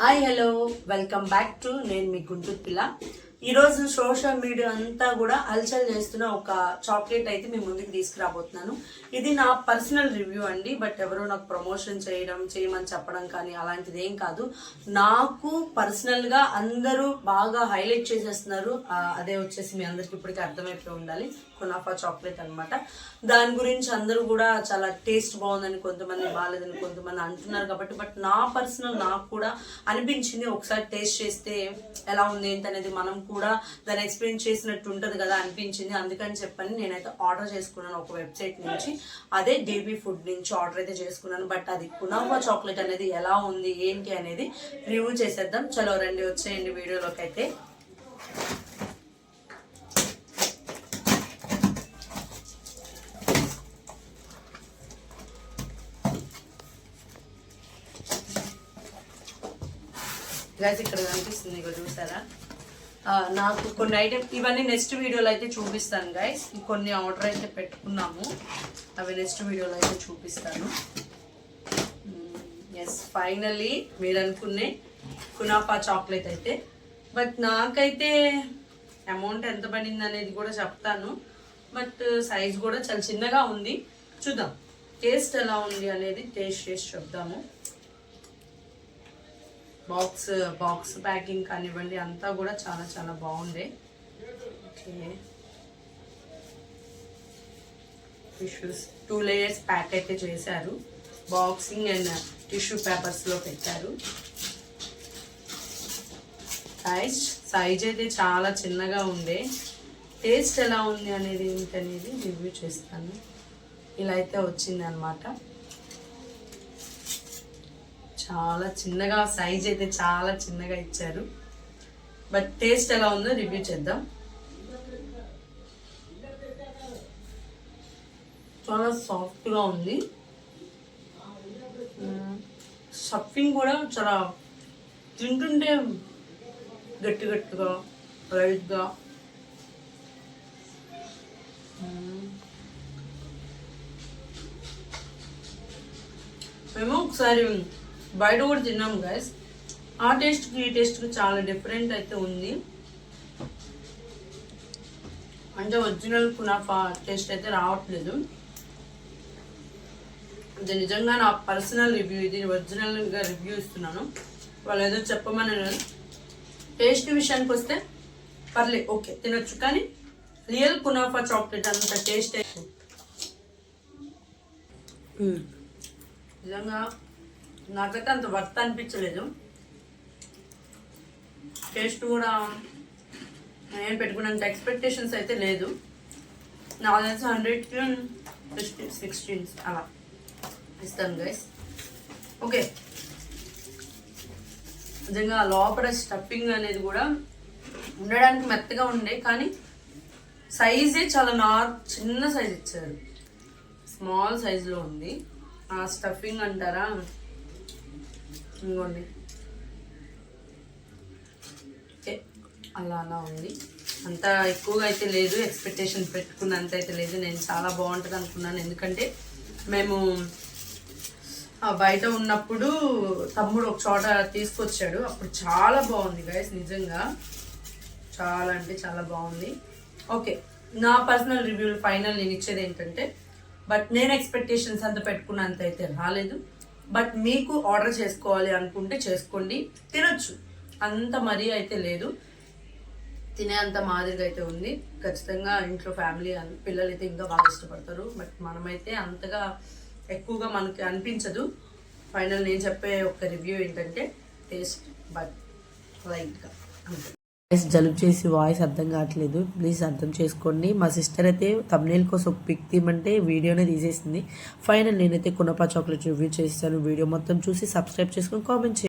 Hi hello welcome back to నేను మీ గుంటూరు పిల్ల. ఈరోజు సోషల్ మీడియా అంతా కూడా అల్చల్ చేస్తున్న ఒక చాక్లెట్ అయితే మీ ముందుకు తీసుకురాబోతున్నాను. ఇది నా పర్సనల్ రివ్యూ అండి బట్ ఎవరో నాకు ప్రమోషన్ చేయడం చేయమని చెప్పడం కానీ అలాంటిది ఏం కాదు. నాకు పర్సనల్గా అందరూ బాగా హైలైట్ చేసేస్తున్నారు. అదే వచ్చేసి మీ అందరికి ఇప్పటికీ అర్థమైపోయి ఉండాలి. కునాఫా చాక్లెట్ అన్నమాట. దాని గురించి అందరూ కూడా చాలా టేస్ట్ బాగుందని కొంతమంది బాగాలేదని కొంతమంది అంటున్నారు కాబట్టి బట్ నా పర్సనల్ నాకు కూడా అనిపించింది ఒకసారి టేస్ట్ చేస్తే ఎలా ఉంది ఏంటనేది మనం కూడా దాన్ని ఎక్స్ప్లెయిన్ చేసినట్టు ఉంటుంది కదా అనిపించింది. అందుకని చెప్పని నేనైతే ఆర్డర్ చేసుకున్నాను ఒక వెబ్సైట్ నుంచి. అదే డేబీ ఫుడ్ నుంచి ఆర్డర్ అయితే చేసుకున్నాను. బట్ అది కునాఫా చాక్లెట్ అనేది ఎలా ఉంది ఏంటి అనేది రివ్యూ చేసేద్దాం. చలో రండి వచ్చేయండి వీడియోలోకి అయితే. గైస్ ఇక్కడ కనిపిస్తుంది ఇక చూసారా? నాకు కొన్ని ఐటమ్ ఇవన్నీ నెక్స్ట్ వీడియోలో అయితే చూపిస్తాను గైస్ కొన్ని ఆర్డర్ అయితే పెట్టుకున్నాము. అవి నెక్స్ట్ వీడియోలో అయితే చూపిస్తాను. Hmm, ఎస్ ఫైనల్లీ మీరు అనుకునే కునాఫా చాక్లెట్ అయితే. బట్ నాకైతే అమౌంట్ ఎంత పడింది అనేది కూడా చెప్తాను. బట్ సైజ్ కూడా చాలా చిన్నగా ఉంది. చూద్దాం టేస్ట్ ఎలా ఉంది అనేది టేస్ట్ చేసి చెప్దాము బాక్స్ బాక్స్ ప్యాకింగ్ కానివ్వండి అంతా కూడా చాలా చాలా బాగుంది okay tissues two layers pack అయితే చేశారు. బాక్సింగ్ అండ్ టిష్యూ పేపర్స్లో పెట్టారు. సైజ్ సైజ్ అయితే చాలా చిన్నగా ఉండే. టేస్ట్ ఎలా ఉంది అనేది ఏంటనేది రివ్యూ చేస్తాను. ఇలా అయితే వచ్చింది అనమాట చాలా చిన్నగా సైజ్ అయితే చాలా చిన్నగా ఇచ్చారు. బట్ టేస్ట్ ఎలా ఉందో రివ్యూ చేద్దాం. చాలా సాఫ్ట్గా ఉంది. స్టఫింగ్ కూడా చాలా తింటుంటే గట్టి గట్టిగా లైట్గా మేము ఒకసారి బయట కూడా తిన్నాం గైస్ ఆ టేస్ట్కి ఈ టేస్ట్కి చాలా డిఫరెంట్ అయితే ఉంది. అంటే ఒరిజినల్ కునాఫా టేస్ట్ అయితే రావట్లేదు. ఇది నిజంగా నా పర్సనల్ రివ్యూ ఇది. ఒరిజినల్గా రివ్యూ ఇస్తున్నాను. వాళ్ళు ఏదో చెప్పమని టేస్ట్ విషయానికి వస్తే పర్లే ఓకే తినొచ్చు. కానీ రియల్ కునాఫా చాక్లెట్ అంత టేస్ట్ నిజంగా నాకైతే అంత వర్త్ అనిపించలేదు. టేస్ట్ కూడా నేను పెట్టుకున్నంత ఎక్స్పెక్టేషన్స్ అయితే లేదు. నా తెలిసి హండ్రెడ్కి సిక్స్టీన్ సిక్స్టీన్ అలా ఇస్తాను గైస్ ఓకే నిజంగా లోపల స్టఫింగ్ అనేది కూడా ఉండడానికి మెత్తగా ఉండే కానీ సైజే చాలా నార్ చిన్న సైజ్ ఇచ్చారు. స్మాల్ సైజులో ఉంది. ఆ స్టఫింగ్ అంటారా? ఇంకోండి ఓకే అలా అలా ఉంది. అంత ఎక్కువగా అయితే లేదు ఎక్స్పెక్టేషన్ పెట్టుకున్నంత అయితే లేదు. నేను చాలా బాగుంటుంది అనుకున్నాను. ఎందుకంటే మేము బయట ఉన్నప్పుడు తమ్ముడు ఒక చోట తీసుకొచ్చాడు. అప్పుడు చాలా బాగుంది గైస్ నిజంగా. చాలా అంటే చాలా బాగుంది. ఓకే నా పర్సనల్ రివ్యూ ఫైనల్ నేను ఇచ్చేది ఏంటంటే బట్ నేను ఎక్స్పెక్టేషన్స్ అంత పెట్టుకున్నంత అయితే రాలేదు. బట్ మీకు ఆర్డర్ చేసుకోవాలి అనుకుంటే చేసుకోండి. తినొచ్చు. అంత మరీ అయితే లేదు. తినే అంత మాదిరిగా అయితే ఉంది. ఖచ్చితంగా ఇంట్లో ఫ్యామిలీ పిల్లలు అయితే ఇంకా బాగా ఇష్టపడతారు. బట్ మనమైతే అంతగా ఎక్కువగా మనకి అనిపించదు. ఫైనల్ నేను చెప్పే ఒక రివ్యూ ఏంటంటే టేస్ట్ బట్ లైట్గా. అంతే. జలుబు చేసి వాయిస్ అర్థం కావట్లేదు. ప్లీజ్ అర్థం చేసుకోండి. మా సిస్టర్ అయితే తమ్నేల్ కోసం ఒక పిక్ తీయమంటే వీడియోనే తీసేసింది. ఫైనల్ నేనైతే కునపా చాక్లెట్ రివ్యూ చేస్తాను. వీడియో మొత్తం చూసి సబ్స్క్రైబ్ చేసుకొని కామెంట్ చేయండి.